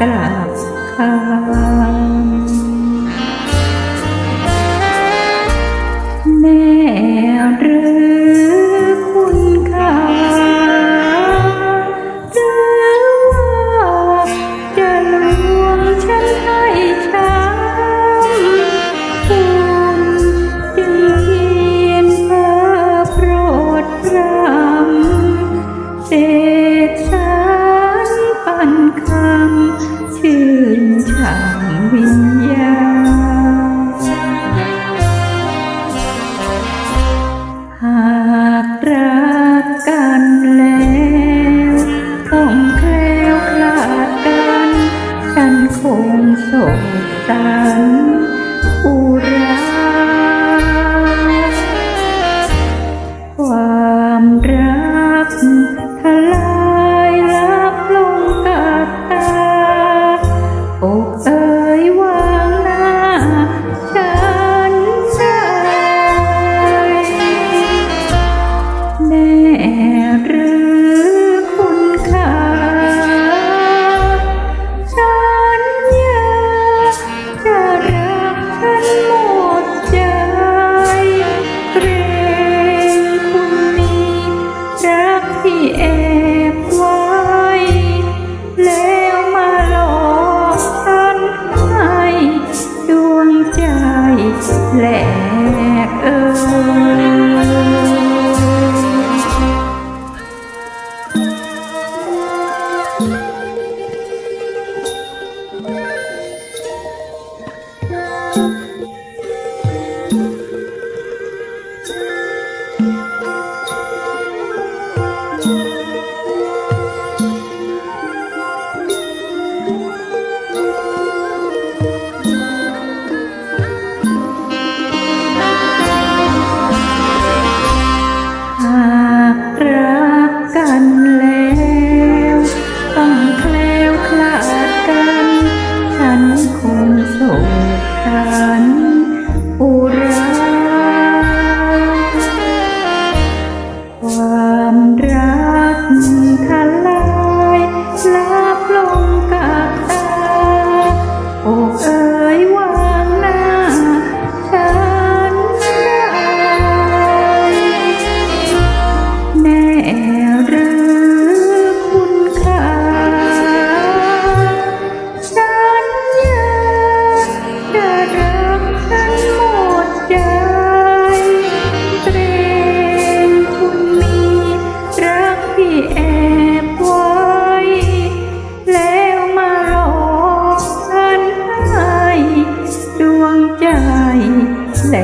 กราบค่ะ time. ที่แอบไว้ แล้วมาหลอกฉันให้ดวงใจแหล